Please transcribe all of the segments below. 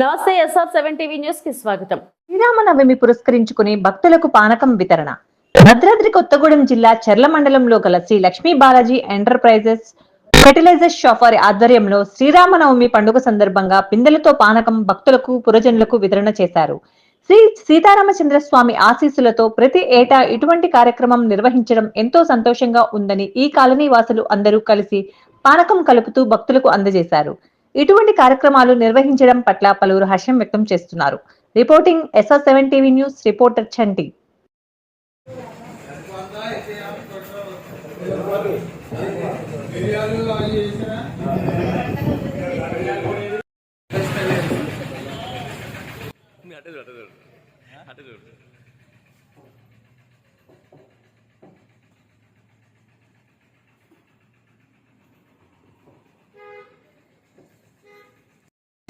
నమస్తే SR seven TV న్యూస్కి స్వాగతం. శ్రీరామనవమి పురస్కరించుకుని భక్తులకు పానకం వితరణ. భద్రాద్రి కొత్తగూడెం జిల్లా చెర్ల మండలంలో గల Sri Lakshmi Balaji enterprises fertilizers shop వారి ఆధ్వర్యంలో శ్రీరామనవమి పండుగ సందర్భంగా పిందెలతో పానకం భక్తులకు పురజనులకు వితరణ చేశారు. శ్రీ సీతారామచంద్ర స్వామి ఆశీస్సులతో ప్రతి ఏటా ఇటువంటి కార్యక్రమం నిర్వహించడం ఎంతో సంతోషంగా ఉందని ఈ కాలనీ వాసులు అందరూ కలిసి పానకం కలుపుతూ భక్తులకు అందజేశారు. ఇటువంటి కార్యక్రమాలు నిర్వహించడం పట్ల పలువురు హర్షం వ్యక్తం చేస్తున్నారు. Reporting SR seven TV news reporter Chanti.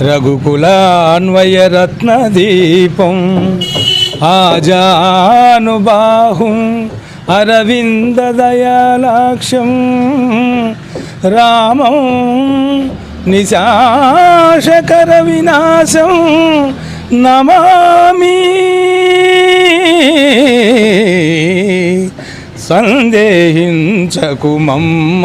రఘుకులాన్వయరత్నదీపం ఆజానుబాహుం అరవిందదయాలాక్షం రామం నిశాశకర వినాశం నమామి. సందేహించకు మమ్మ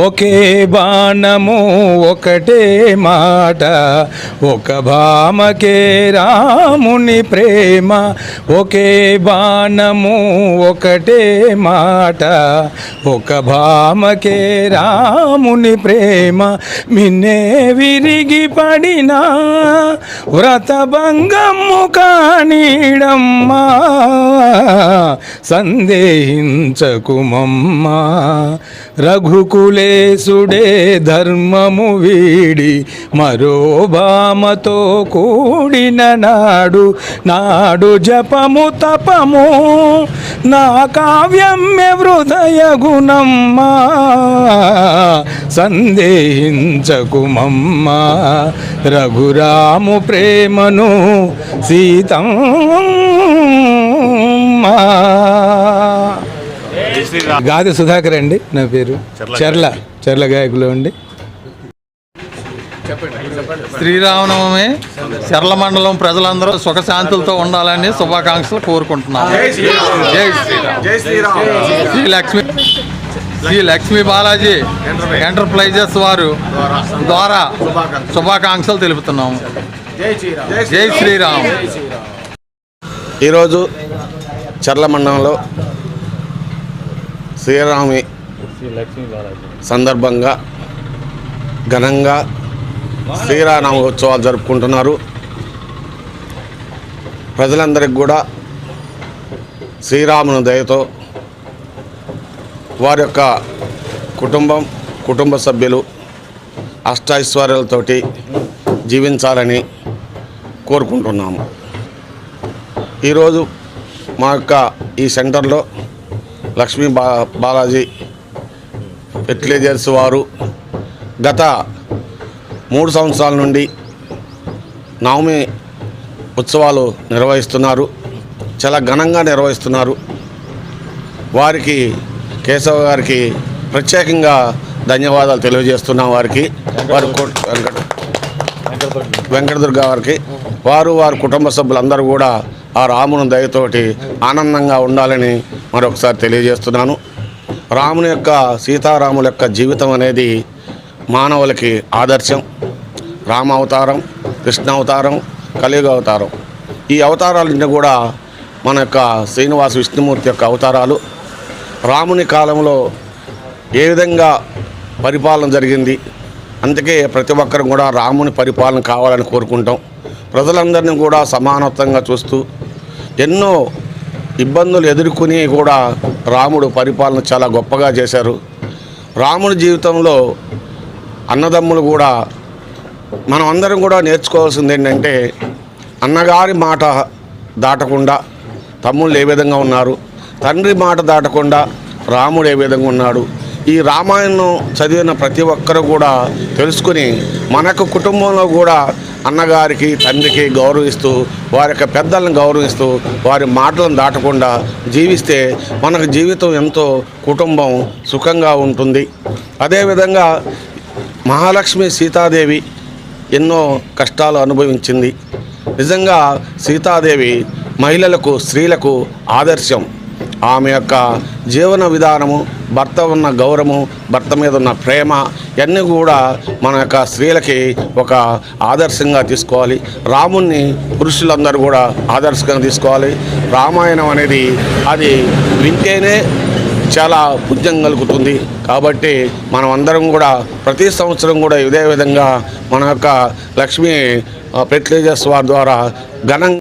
ఒకే బాణము ఒకటే మాట ఒక భామకే రాముని ప్రేమ ఒకే బాణము ఒకటే మాట ఒక భామకే రాముని ప్రేమ మిన్నే విరిగి పడినా వ్రతభంగము కానీడమ్మా సందేహించకుమమ్మా రఘుకులే రఘుకులేశుడే ధర్మము వీడి మరో భామతో కూడిన నాడు నాడు జపము తపము నా కావ్యమ్య హృదయ గుణమ్మా సందేహించకుమమ్మా. రఘురాము ప్రేమను సీతమ్మా. గాది సుధాకర్ అండి నా పేరు. చెర్ల చెర్ల గాయకులు. అండి. శ్రీరామనవమి చర్ల మండలం ప్రజలందరూ సుఖశాంతులతో ఉండాలని శుభాకాంక్షలు కోరుకుంటున్నాను. జై శ్రీరామ్. శ్రీ లక్ష్మి శ్రీ లక్ష్మీ బాలాజీ ఎంటర్ప్రైజెస్ వారు ద్వారా. శుభాకాంక్షలు. తెలుపుతున్నాము. జై శ్రీరామ్. ఈరోజు చర్ల మండలంలో శ్రీరామి సందర్భంగా ఘనంగా శ్రీరామ ఉత్సవాలు జరుపుకుంటున్నారు. ప్రజలందరికీ కూడా శ్రీరాముని దయతో వారి యొక్క కుటుంబం కుటుంబ సభ్యులు అష్టైశ్వర్యాలతోటి జీవించాలని కోరుకుంటున్నాము. ఈరోజు మా యొక్క ఈ సెంటర్లో లక్ష్మీ బా బాలాజీ ఫెర్టిలైజర్స్ వారు గత మూడు సంవత్సరాల నుండి నవమి ఉత్సవాలు నిర్వహిస్తున్నారు చాలా ఘనంగా నిర్వహిస్తున్నారు. వారికి కేశవ గారికి ప్రత్యేకంగా ధన్యవాదాలు తెలియజేస్తున్నాం వారికి. వారి వెంకట వెంకటదుర్గ వారికి. వారు వారి కుటుంబ సభ్యులందరూ కూడా ఆ రాముని దయతోటి ఆనందంగా ఉండాలని మరొకసారి తెలియజేస్తున్నాను. రాముని యొక్క సీతారాముల యొక్క జీవితం అనేది మానవులకి ఆదర్శం రామ అవతారం కృష్ణ అవతారం కలియుగ అవతారం. ఈ అవతారాలన్నీ కూడా మన యొక్క శ్రీనివాస విష్ణుమూర్తి యొక్క అవతారాలు. రాముని కాలంలో ఏ విధంగా పరిపాలన జరిగింది? అందుకే ప్రతి ఒక్కరు కూడా రాముని పరిపాలన కావాలని కోరుకుంటాం. ప్రజలందరినీ కూడా సమానత్వంగా చూస్తూ ఎన్నో ఇబ్బందులు ఎదుర్కొని కూడా రాముడు పరిపాలన చాలా గొప్పగా చేశారు. రాముడి జీవితంలో అన్నదమ్ములు కూడా మనం అందరం కూడా నేర్చుకోవాల్సింది ఏంటంటే అన్నగారి మాట దాటకుండా తమ్ముళ్ళు ఏ విధంగా ఉన్నారు తండ్రి మాట దాటకుండా రాముడు ఏ విధంగా ఉన్నాడు ఈ రామాయణం చదివిన ప్రతి ఒక్కరు కూడా తెలుసుకుని మనకు కుటుంబంలో కూడా అన్నగారికి తండ్రికి గౌరవిస్తూ వారి యొక్క పెద్దలను గౌరవిస్తూ వారి మాటలను దాటకుండా జీవిస్తే మనకు జీవితం ఎంతో కుటుంబం సుఖంగా ఉంటుంది. అదేవిధంగా మహాలక్ష్మి సీతాదేవి ఎన్నో కష్టాలు అనుభవించింది. నిజంగా సీతాదేవి మహిళలకు స్త్రీలకు ఆదర్శం. ఆమె యొక్క జీవన విధానము భర్త ఉన్న గౌరవము భర్త మీద ఉన్న ప్రేమ ఇవన్నీ కూడా మన యొక్క స్త్రీలకి ఒక ఆదర్శంగా తీసుకోవాలి. రాముణ్ణి పురుషులందరూ కూడా ఆదర్శంగా తీసుకోవాలి. రామాయణం అనేది అది వింటేనే చాలా పుణ్యం కలుగుతుంది. కాబట్టి మనం అందరం కూడా ప్రతి సంవత్సరం కూడా ఇదే విధంగా మన యొక్క లక్ష్మీ పెట్లేజస్ వారి ద్వారా ఘనంగా